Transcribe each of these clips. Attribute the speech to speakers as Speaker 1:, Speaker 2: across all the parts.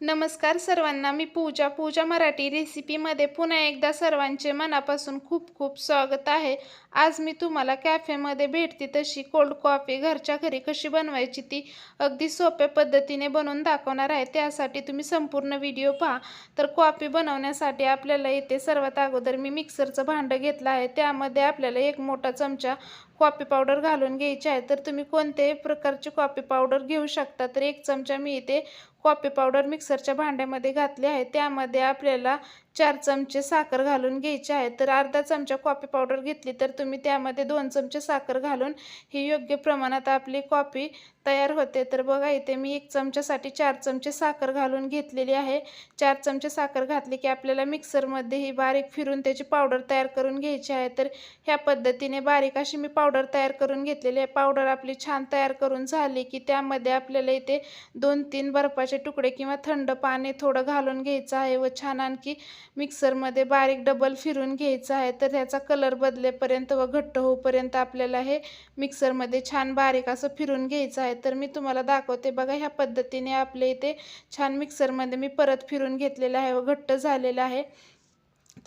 Speaker 1: नमस्कार सर्वांना मी पूजा. पूजा मराठी रेसिपीमध्ये पुन्हा एकदा सर्वांचे मनापासून खूप खूप स्वागत आहे. आज मी तुम्हाला कॅफेमध्ये भेटती तशी कोल्ड कॉफी घरच्या घरी कशी बनवायची ती अगदी सोप्या पद्धतीने बनवून दाखवणार आहे. त्यासाठी तुम्ही संपूर्ण व्हिडिओ पहा. तर कॉफी बनवण्यासाठी आपल्याला इथे सर्वात अगोदर मी मिक्सरचं भांडं घेतलं आहे. त्यामध्ये आपल्याला एक मोठा चमचा कॉफी पावडर घालून घ्यायची आहे. तर तुम्ही कोणत्याही प्रकारची कॉफी पावडर घेऊ शकता. तर एक चमचा मी इथे कॉफी पावडर मिक्सरच्या भांड्यामध्ये घातली आहे. त्यामध्ये आपल्याला चार चमचे साखर घालून घ्यायची आहे. तर अर्धा चमचा कॉफी पावडर घेतली तर तुम्ही त्यामध्ये दोन चमचे साखर घालून ही योग्य प्रमाणात आपली कॉफी तयार होते. तर बघा इथे मी एक चमच्यासाठी चार चमचे साखर घालून घेतलेली आहे. चार चमचे साखर घातली की आपल्याला मिक्सरमध्ये ही बारीक फिरून त्याची पावडर तयार करून घ्यायची आहे. तर ह्या पद्धतीने बारीक अशी मी पावडर तयार करून घेतलेली आहे. पावडर आपली छान तयार करून झाली की त्यामध्ये आपल्याला इथे दोन तीन बर्फाचे तुकडे किंवा थंड पाणी थोडं घालून घ्यायचं आहे व छान आणखी मिक्सरमध्ये बारीक डबल फिरून घ्यायचं आहे. तर ह्याचा कलर बदलेपर्यंत व घट्ट होऊपर्यंत आपल्याला हे मिक्सरमध्ये छान बारीक असं फिरून घ्यायचं आहे. तर मी तुम्हाला दाखवते बघा ह्या पद्धतीने आपल्या इथे छान मिक्सरमध्ये मी परत फिरून घेतलेलं आहे व घट्ट झालेलं आहे.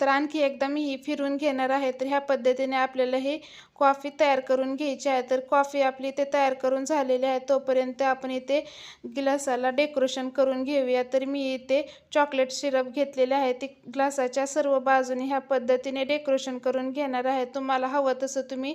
Speaker 1: तर आणखी एकदा मी ही फिरून घेणार आहे. तर ह्या पद्धतीने आपल्याला ही कॉफी तयार करून घ्यायची आहे. तर कॉफी आपली इथे तयार करून झालेली आहे. तोपर्यंत आपण इथे ग्लासाला डेकोरेशन करून घेऊया. तर मी इथे चॉकलेट सिरप घेतलेले आहे. ती ग्लासाच्या सर्व बाजूने ह्या पद्धतीने डेकोरेशन करून घेणार आहे. तुम्हाला हवं तसं तुम्ही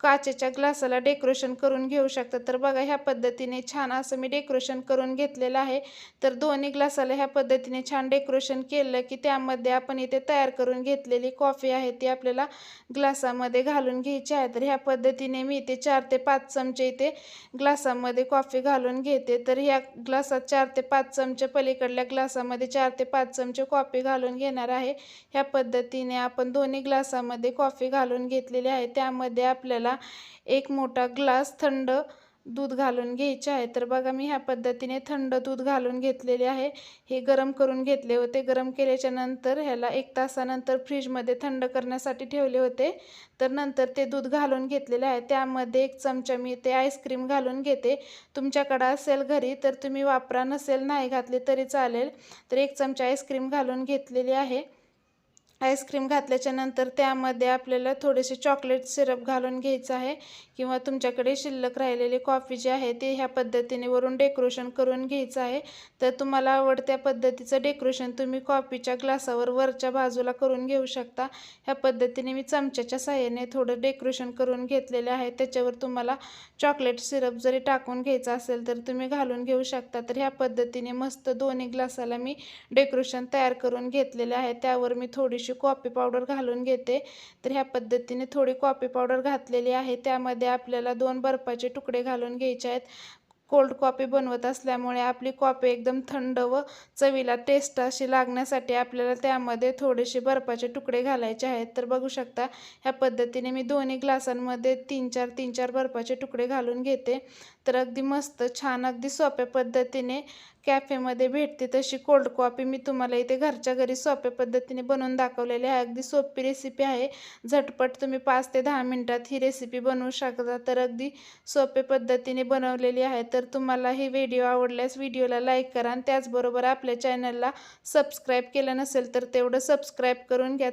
Speaker 1: काचेच्या ग्लासाला डेकोरेशन करून घेऊ शकता. तर बघा ह्या पद्धतीने छान असं मी डेकोरेशन करून घेतलेलं आहे. तर दोन्ही ग्लासाला ह्या पद्धतीने छान डेकोरेशन केलं की त्यामध्ये आपण इथे तयार करून घेतलेली कॉफी आहे ती आपल्याला ग्लासामध्ये घालून घ्यायची आहे. तर ह्या पद्धतीने मी इथे चार ते पाच चमचे इथे ग्लासामध्ये कॉफी घालून घेते. तर ह्या ग्लासात चार ते पाच चमचे पलीकडल्या ग्लासामध्ये चार ते पाच चमचे कॉफी घालून घेणार आहे. ह्या पद्धतीने आपण दोन्ही ग्लासामध्ये कॉफी घालून घेतलेली आहे. त्यामध्ये आपल्याला एक मोठा ग्लास थंड दूध घालून घ्यायचे आहे. तर बघा मी ह्या पद्धतीने थंड दूध घालून घेतलेले आहे. हे गरम करून घेतले होते. गरम केल्याच्यानंतर ह्याला एक तासानंतर फ्रीजमध्ये थंड करण्यासाठी ठेवले होते. तर नंतर ते दूध घालून घेतलेले आहे. त्यामध्ये एक चमचा मी ते आईस्क्रीम घालून घेते. तुमच्याकडं असेल घरी तर तुम्ही वापरा. नसेल नाही घातले तरी चालेल. तर एक चमचा आईस्क्रीम घालून घेतलेली आहे. आईस्क्रीम घातल्याच्या नंतर त्यामध्ये आपल्याला थोडेसे चॉकलेट सिरप घालून घ्यायचं आहे. किंवा तुमच्याकडे शिल्लक राहिलेली कॉफी जी आहे ती ह्या पद्धतीने वरून डेकोरेशन करून घ्यायचं आहे. तर तुम्हाला आवडत्या पद्धतीचं डेकोरेशन तुम्ही कॉफीच्या ग्लासावर वरच्या बाजूला करून घेऊ शकता. ह्या पद्धतीने मी चमच्याच्या साह्याने थोडं डेकोरेशन करून घेतलेले आहे. त्याच्यावर तुम्हाला चॉकलेट सिरप जरी टाकून घ्यायचं असेल तर तुम्ही घालून घेऊ शकता. तर ह्या पद्धतीने मस्त दोन्ही ग्लासाला मी डेकोरेशन तयार करून घेतलेले आहे. त्यावर मी थोडीशी कॉफी पावडर घालून घेते. तर ह्या पद्धतीने थोडी कॉफी पावडर घातलेली आहे. त्यामध्ये आपल्याला दोन बर्फाचे तुकडे घालून घ्यायचे आहेत. कोल्ड कॉफी बनवत असल्यामुळे आपली कॉफी एकदम थंड व चवीला टेस्ट अशी लागण्यासाठी आपल्याला त्यामध्ये थोडेसे बर्फाचे तुकडे घालायचे आहेत. तर बघू शकता ह्या पद्धतीने मी दोन्ही ग्लासांमध्ये तीन चार तीन चार बर्फाचे तुकडे घालून घेते. तर अगदी मस्त छान अगदी सोप्या पद्धतीने कॅफेमध्ये भेटते तशी कोल्ड कॉफी मी तुम्हाला इथे घरच्या घरी सोप्या पद्धतीने बनवून दाखवलेली आहे. अगदी सोपी रेसिपी आहे. झटपट तुम्ही पाच ते दहा मिनटात ही रेसिपी बनवू शकता. तर अगदी सोप्या पद्धतीने बनवलेली आहे. तर तुम्हाला हे व्हिडिओ आवडल्यास व्हिडिओला लाईक करा आणि त्याचबरोबर आपल्या चॅनलला सबस्क्राईब केलं नसेल तर तेवढं सबस्क्राईब करून घ्या.